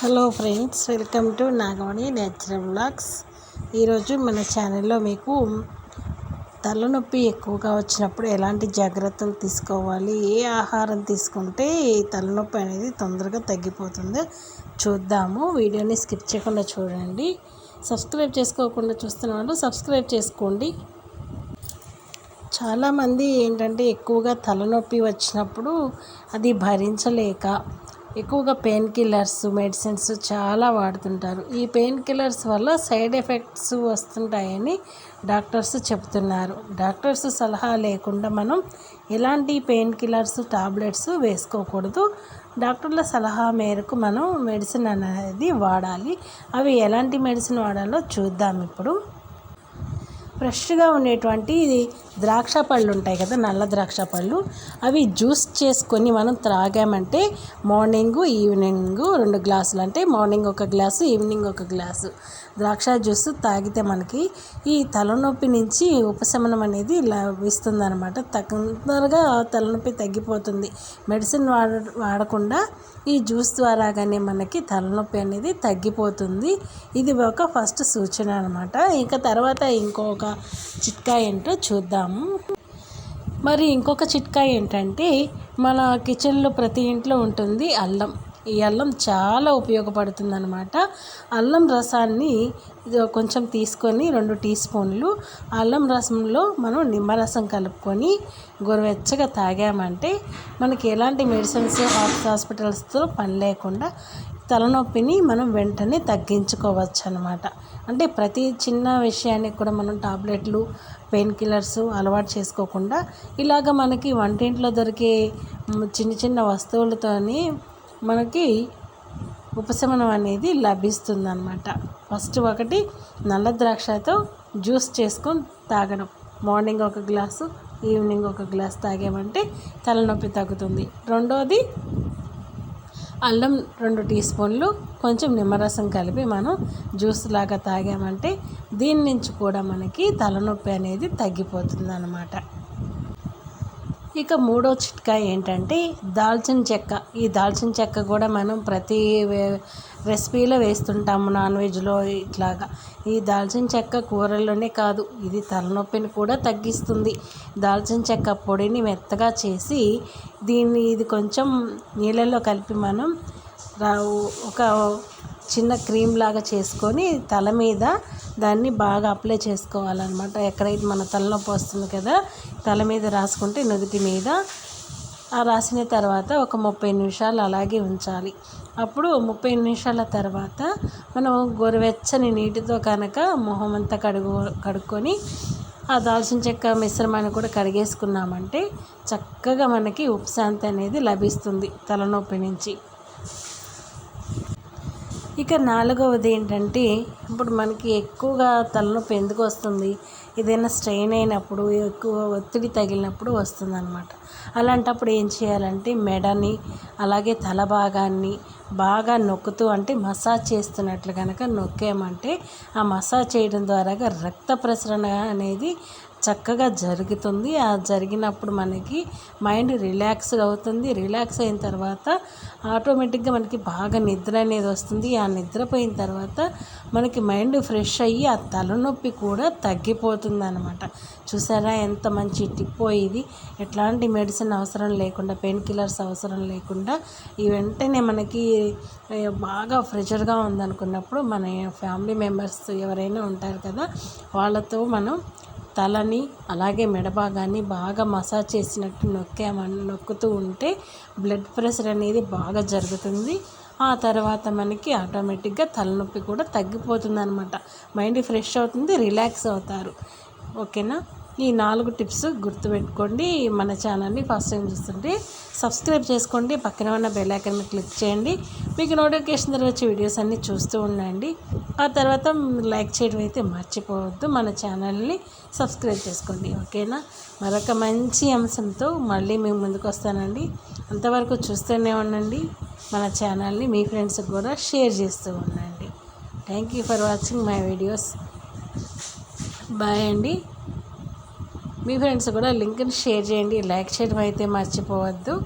Hello friends welcome to Nagamani natural blogs ఈరోజు మన ఛానల్లో మీకు తలనొప్పి ఎక్కువగా వచ్చినప్పుడు ఎలాంటి జాగ్రత్తలు తీసుకోవాలి ఏ ఆహారం తీసుకుంటే తలనొప్పి అనేది తొందరగా తగ్గిపోతుందో చూద్దాము. వీడియోని స్కిప్ చేయకుండా చూడండి. సబ్స్క్రైబ్ చేసుకోకుండా చూస్తున్న వాళ్ళు సబ్స్క్రైబ్ చేసుకోండి. చాలామంది ఏంటంటే ఎక్కువగా తలనొప్పి వచ్చినప్పుడు అది భరించలేక ఎక్కువగా పెయిన్ కిల్లర్స్ మెడిసిన్స్ చాలా వాడుతుంటారు. ఈ పెయిన్ కిల్లర్స్ వల్ల సైడ్ ఎఫెక్ట్స్ వస్తుంటాయని డాక్టర్స్ చెప్తున్నారు. డాక్టర్స్ సలహా లేకుండా మనం ఎలాంటి పెయిన్ కిల్లర్స్ టాబ్లెట్స్ వేసుకోకూడదు. డాక్టర్ల సలహా మేరకు మనం మెడిసిన్ అనేది వాడాలి. అవి ఎలాంటి మెడిసిన్ వాడాలో చూద్దాం ఇప్పుడు. ఫ్రెష్గా ఉండేటువంటి ద్రాక్ష పళ్ళు ఉంటాయి కదా నల్ల ద్రాక్ష పళ్ళు. అవి జ్యూస్ చేసుకొని మనం త్రాగామంటే మార్నింగ్ ఈవినింగు రెండు గ్లాసులు. అంటే మార్నింగ్ ఒక గ్లాసు ఈవినింగ్ ఒక గ్లాసు ద్రాక్ష జ్యూస్ తాగితే మనకి ఈ తలనొప్పి నుంచి ఉపశమనం అనేది లభిస్తుంది అనమాట తొందరగా తలనొప్పి తగ్గిపోతుంది. మెడిసిన్ వాడ వాడకుండా ఈ జ్యూస్ ద్వారాగానే మనకి తలనొప్పి అనేది తగ్గిపోతుంది. ఇది ఒక ఫస్ట్ సూచన అనమాట ఇంకా తర్వాత ఇంకొక చిట్కా ఏంటో చూద్దాము. మరి ఇంకొక చిట్కా ఏంటంటే మన కిచెన్లో ప్రతి ఇంట్లో ఉంటుంది అల్లం. ఈ అల్లం చాలా ఉపయోగపడుతుంది అనమాట అల్లం రసాన్ని కొంచెం తీసుకొని రెండు టీ స్పూన్లు అల్లం రసంలో మనం నిమ్మరసం కలుపుకొని గోరువెచ్చగా తాగామంటే మనకి ఎలాంటి మెడిసిన్స్ హాస్పిటల్స్తో పని లేకుండా తలనొప్పిని మనం వెంటనే తగ్గించుకోవచ్చు అనమాట అంటే ప్రతి చిన్న విషయానికి కూడా మనం టాబ్లెట్లు పెయిన్ కిల్లర్స్ అలవాటు చేసుకోకుండా ఇలాగ మనకి వంటింట్లో దొరికే చిన్న చిన్న వస్తువులతోని మనకి ఉపశమనం అనేది లభిస్తుంది అనమాట ఫస్ట్ ఒకటి నల్ల ద్రాక్షతో జ్యూస్ చేసుకొని తాగడం. మార్నింగ్ ఒక గ్లాసు ఈవినింగ్ ఒక గ్లాస్ తాగామంటే తలనొప్పి తగ్గుతుంది. రెండోది అల్లం రెండు టీ స్పూన్లు కొంచెం నిమ్మరసం కలిపి మనం జ్యూస్ లాగా తాగామంటే దీని నుంచి కూడా మనకి తలనొప్పి అనేది తగ్గిపోతుంది అన్నమాట ఇక మూడో చిట్కా ఏంటంటే దాల్చిన చెక్క. ఈ దాల్చిన చెక్క కూడా మనం ప్రతి రెసిపీలో వేస్తుంటాము నాన్ వెజ్లో ఇట్లాగా. ఈ దాల్చిన చెక్క కూరల్లోనే కాదు ఇది తలనొప్పిని కూడా తగ్గిస్తుంది. దాల్చిన చెక్క పొడిని మెత్తగా చేసి దీన్ని ఇది కొంచెం నీళ్ళల్లో కలిపి మనం ఒక చిన్న క్రీమ్ లాగా చేసుకొని తల మీద దాన్ని బాగా అప్లై చేసుకోవాలన్నమాట. ఎక్కడైతే మన తలనొప్పి వస్తుంది కదా తల మీద రాసుకుంటే నుదుటి మీద. ఆ రాసిన తర్వాత ఒక ముప్పై నిమిషాలు అలాగే ఉంచాలి. అప్పుడు ముప్పై నిమిషాల తర్వాత మనం గోరువెచ్చని నీటితో కనుక మొహం అంతా కడుగు కడుక్కొని ఆ దాల్చిన చెక్క మిశ్రమాన్ని కూడా కడిగేసుకున్నామంటే చక్కగా మనకి ఉపశాంతి అనేది లభిస్తుంది తలనొప్పి నుంచి. ఇక నాలుగవది ఏంటంటే ఇప్పుడు మనకి ఎక్కువగా తలనొప్పి ఎందుకు వస్తుంది? ఏదైనా స్ట్రెయిన్ అయినప్పుడు ఎక్కువ ఒత్తిడి తగిలినప్పుడు వస్తుంది అనమాట అలాంటప్పుడు ఏం చేయాలంటే మెడని అలాగే తల భాగాన్ని బాగా నొక్కుతూ అంటే మసాజ్ చేస్తున్నట్లు కనుక నొక్కామంటే ఆ మసాజ్ చేయడం ద్వారా రక్త ప్రసరణ అనేది చక్కగా జరుగుతుంది. ఆ జరిగినప్పుడు మనకి మైండ్ రిలాక్స్ అవుతుంది. రిలాక్స్ అయిన తర్వాత ఆటోమేటిక్గా మనకి బాగా నిద్ర అనేది వస్తుంది. ఆ నిద్రపోయిన తర్వాత మనకి మైండ్ ఫ్రెష్ అయ్యి ఆ తలనొప్పి కూడా తగ్గిపోతుంది అనమాట చూసారా ఎంత మంచి టిప్పో ఇది. ఎట్లాంటి మెడిసిన్ అవసరం లేకుండా పెయిన్ కిల్లర్స్ అవసరం లేకుండా ఈ వెంటనే మనకి బాగా ప్రెషర్గా ఉందనుకున్నప్పుడు మన ఫ్యామిలీ మెంబర్స్ ఎవరైనా ఉంటారు కదా వాళ్ళతో మనం తలని అలాగే మెడభాగాన్ని బాగా మసాజ్ చేసినట్టు నొక్కామని నొక్కుతూ ఉంటే బ్లడ్ ప్రెషర్ అనేది బాగా జరుగుతుంది. ఆ తర్వాత మనకి ఆటోమేటిక్గా తలనొప్పి కూడా తగ్గిపోతుంది అనమాట మైండ్ ఫ్రెష్ అవుతుంది రిలాక్స్ అవుతారు. ఓకేనా? ఈ నాలుగు టిప్స్ గుర్తుపెట్టుకోండి. మన ఛానల్ని ఫస్ట్ టైం చూస్తుంటే సబ్స్క్రైబ్ చేసుకోండి. పక్కన ఉన్న బెల్ ఐకన్ మీద క్లిక్ చేయండి. మీకు నోటిఫికేషన్ ద్వారా వచ్చే వీడియోస్ అన్నీ చూస్తూ ఉండండి. ఆ తర్వాత లైక్ చేయడం అయితే మర్చిపోవద్దు. మన ఛానల్ని సబ్స్క్రైబ్ చేసుకోండి. ఓకేనా? మరొక మంచి అంశంతో మళ్ళీ మేము ముందుకు వస్తానండి. అంతవరకు చూస్తూనే ఉండండి. మన ఛానల్ని మీ ఫ్రెండ్స్కి కూడా షేర్ చేస్తూ ఉండండి. Thank you for watching my videos. Bye అండి. మీ ఫ్రెండ్స్ కూడా లింక్ని షేర్ చేయండి లైక్ చేయడం అయితే మర్చిపోవద్దు.